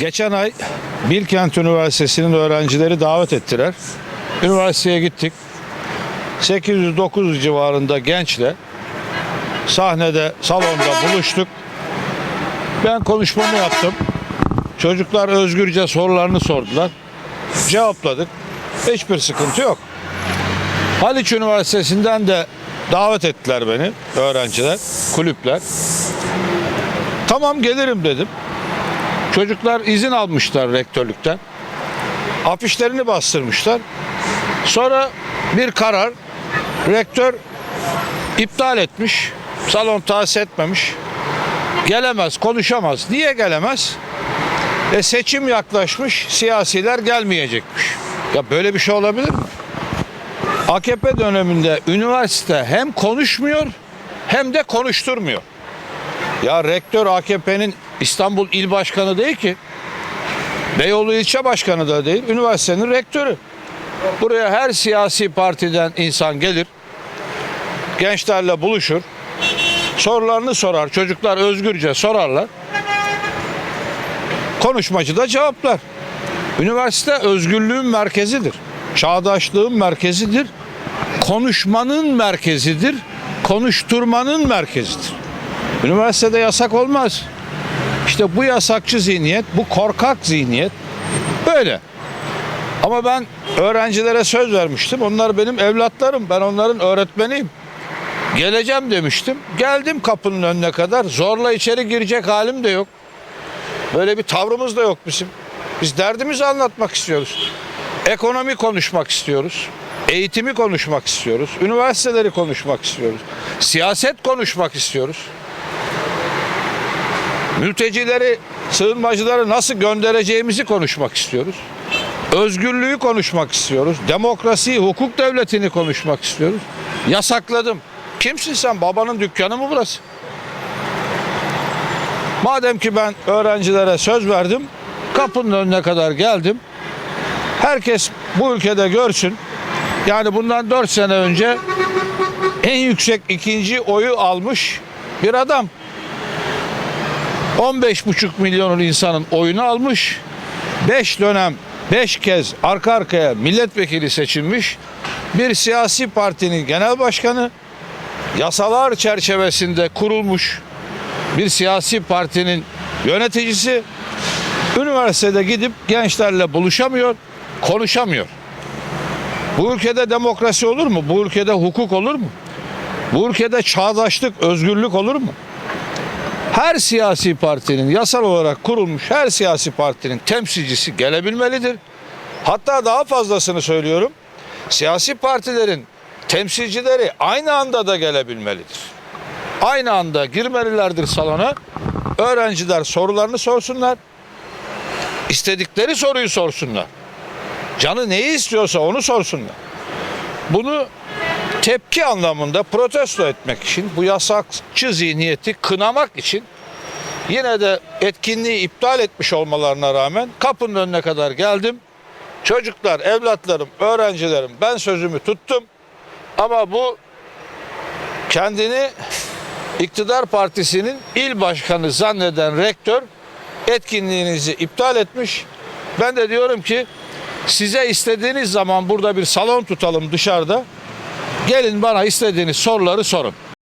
Geçen ay Bilkent Üniversitesi'nin öğrencileri davet ettiler. Üniversiteye gittik. 809 civarında gençle sahnede, salonda buluştuk. Ben konuşmamı yaptım. Çocuklar özgürce sorularını sordular. Cevapladık. Hiçbir sıkıntı yok. Haliç Üniversitesi'nden de davet ettiler beni öğrenciler, kulüpler. Tamam gelirim dedim. Çocuklar izin almışlar rektörlükten. Afişlerini bastırmışlar. Sonra bir karar rektör iptal etmiş. Salon tahsis etmemiş. Gelemez, konuşamaz. Niye gelemez? E seçim yaklaşmış, siyasiler gelmeyecekmiş. Ya böyle bir şey olabilir mi? AKP döneminde üniversite hem konuşmuyor hem de konuşturmuyor. Ya rektör AKP'nin İstanbul İl Başkanı değil ki. Beyoğlu ilçe başkanı da değil, üniversitenin rektörü. Buraya her siyasi partiden insan gelir, gençlerle buluşur, sorularını sorar, çocuklar özgürce sorarlar. Konuşmacı da cevaplar. Üniversite özgürlüğün merkezidir. Çağdaşlığın merkezidir. Konuşmanın merkezidir. Konuşturmanın merkezidir. Üniversitede yasak olmaz. İşte bu yasakçı zihniyet, bu korkak zihniyet böyle. Ama ben öğrencilere söz vermiştim. Onlar benim evlatlarım. Ben onların öğretmeniyim. Geleceğim demiştim. Geldim kapının önüne kadar. Zorla içeri girecek halim de yok. Böyle bir tavrımız da yok bizim. Biz derdimizi anlatmak istiyoruz. Ekonomi konuşmak istiyoruz. Eğitimi konuşmak istiyoruz. Üniversiteleri konuşmak istiyoruz. Siyaset konuşmak istiyoruz. Mültecileri, sığınmacıları nasıl göndereceğimizi konuşmak istiyoruz. Özgürlüğü konuşmak istiyoruz. Demokrasiyi, hukuk devletini konuşmak istiyoruz. Yasakladım. Kimsin sen? Babanın dükkanı mı burası? Madem ki ben öğrencilere söz verdim, kapının önüne kadar geldim. Herkes bu ülkede görsün. Yani bundan 4 sene önce en yüksek ikinci oyu almış bir adam. 15,5 milyonun insanın oyunu almış. 5 dönem 5 kez arka arkaya milletvekili seçilmiş bir siyasi partinin genel başkanı yasalar çerçevesinde kurulmuş bir siyasi partinin yöneticisi üniversitede gidip gençlerle buluşamıyor, konuşamıyor. Bu ülkede demokrasi olur mu? Bu ülkede hukuk olur mu? Bu ülkede çağdaşlık, özgürlük olur mu? Her siyasi partinin yasal olarak kurulmuş her siyasi partinin temsilcisi gelebilmelidir. Hatta daha fazlasını söylüyorum. Siyasi partilerin temsilcileri aynı anda da gelebilmelidir. Aynı anda girmelilerdir salona. Öğrenciler sorularını sorsunlar. İstedikleri soruyu sorsunlar. Canı neyi istiyorsa onu sorsunlar. Bunu tepki anlamında protesto etmek için, bu yasakçı zihniyeti kınamak için yine de etkinliği iptal etmiş olmalarına rağmen kapının önüne kadar geldim. Çocuklar, evlatlarım, öğrencilerim ben sözümü tuttum. Ama bu kendini iktidar partisinin il başkanı zanneden rektör etkinliğinizi iptal etmiş. Ben de diyorum ki size istediğiniz zaman burada bir salon tutalım dışarıda. Gelin bana istediğiniz soruları sorun.